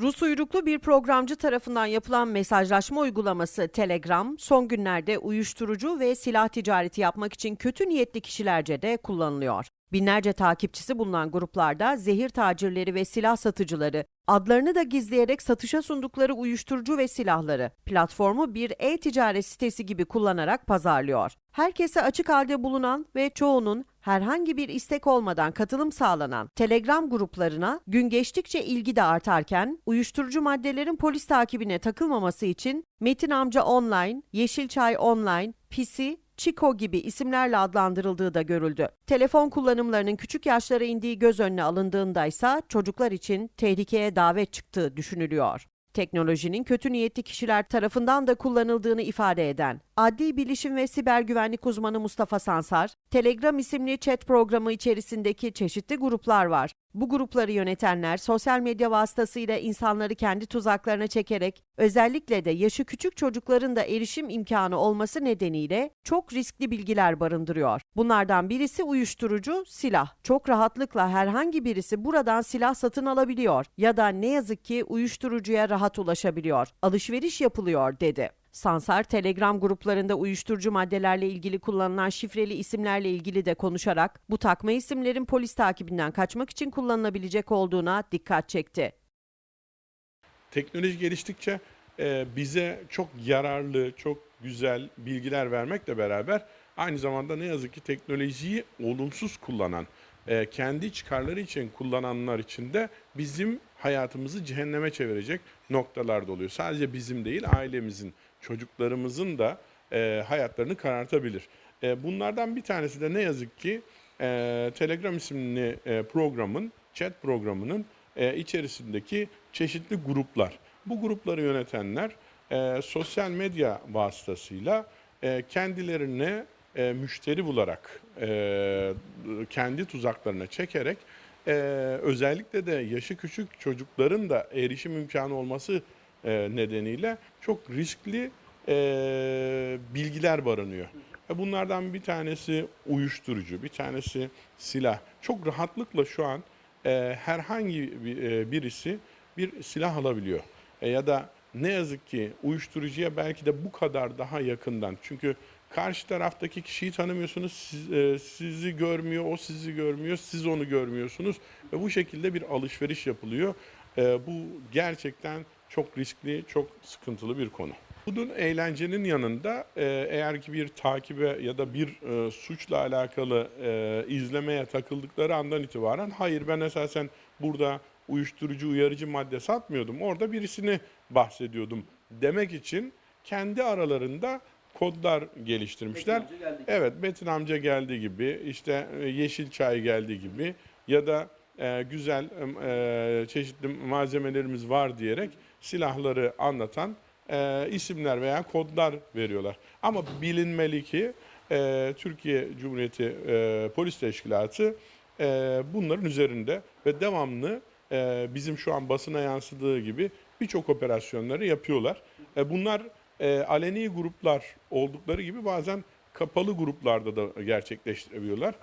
Rus uyruklu bir programcı tarafından yapılan mesajlaşma uygulaması Telegram, son günlerde uyuşturucu ve silah ticareti yapmak için kötü niyetli kişilerce de kullanılıyor. Binlerce takipçisi bulunan gruplarda zehir tacirleri ve silah satıcıları, adlarını da gizleyerek satışa sundukları uyuşturucu ve silahları platformu bir e-ticaret sitesi gibi kullanarak pazarlıyor. Herkese açık halde bulunan ve çoğunun herhangi bir istek olmadan katılım sağlanan Telegram gruplarına gün geçtikçe ilgi de artarken uyuşturucu maddelerin polis takibine takılmaması için Metin Amca Online, Yeşilçay Online, Pisi, Chico gibi isimlerle adlandırıldığı da görüldü. Telefon kullanımlarının küçük yaşlara indiği göz önüne alındığında ise çocuklar için tehlikeye davet çıktığı düşünülüyor. Teknolojinin kötü niyetli kişiler tarafından da kullanıldığını ifade eden Adli Bilişim ve Siber Güvenlik uzmanı Mustafa Sansar, Telegram isimli chat programı içerisindeki çeşitli gruplar var. Bu grupları yönetenler sosyal medya vasıtasıyla insanları kendi tuzaklarına çekerek özellikle de yaşı küçük çocukların da erişim imkanı olması nedeniyle çok riskli bilgiler barındırıyor. Bunlardan birisi uyuşturucu, silah. Çok rahatlıkla herhangi birisi buradan silah satın alabiliyor ya da ne yazık ki uyuşturucuya rahat ulaşabiliyor. Alışveriş yapılıyor dedi. Sansar, Telegram gruplarında uyuşturucu maddelerle ilgili kullanılan şifreli isimlerle ilgili de konuşarak bu takma isimlerin polis takibinden kaçmak için kullanılabilecek olduğuna dikkat çekti. Teknoloji geliştikçe e, bize çok yararlı, çok güzel bilgiler vermekle beraber aynı zamanda ne yazık ki teknolojiyi olumsuz kullanan, e, kendi çıkarları için kullananlar için de bizim hayatımızı cehenneme çevirecek noktalarda oluyor. Sadece bizim değil, ailemizin, çocuklarımızın da e, hayatlarını karartabilir. E, bunlardan bir tanesi de ne yazık ki e, Telegram isimli programın, chat programının içerisindeki çeşitli gruplar. Bu grupları yönetenler sosyal medya vasıtasıyla e, kendilerine e, müşteri bularak, e, kendi tuzaklarına çekerek e, özellikle de yaşı küçük çocukların da erişim imkanı olması e, nedeniyle çok riskli e, bilgiler barınıyor. E, Bunlardan bir tanesi uyuşturucu, bir tanesi silah. Çok rahatlıkla şu an e, herhangi e, birisi bir silah alabiliyor. E, ya da ne yazık ki uyuşturucuya belki de bu kadar daha yakından. Çünkü karşı taraftaki kişiyi tanımıyorsunuz, siz- e, sizi görmüyor, o sizi görmüyor, siz onu görmüyorsunuz ve bu şekilde bir alışveriş yapılıyor. E, bu gerçekten çok riskli, çok sıkıntılı bir konu. Bunun eğlencenin yanında e, eğer ki bir takibe ya da bir e, suçla alakalı e, izlemeye takıldıkları andan itibaren hayır ben esasen burada uyuşturucu uyarıcı madde satmıyordum. Orada birisini bahsediyordum demek için kendi aralarında kodlar geliştirmişler. Evet Metin amca geldi gibi işte e, yeşil çay geldi gibi ya da e, güzel e, çeşitli malzemelerimiz var diyerek silahları anlatan e, isimler veya kodlar veriyorlar. Ama bilinmeli ki e, Türkiye Cumhuriyeti e, Polis Teşkilatı e, bunların üzerinde ve devamlı e, bizim şu an basına yansıdığı gibi birçok operasyonları yapıyorlar. E, bunlar e, aleni gruplar oldukları gibi bazen kapalı gruplarda da gerçekleştirebiliyorlar.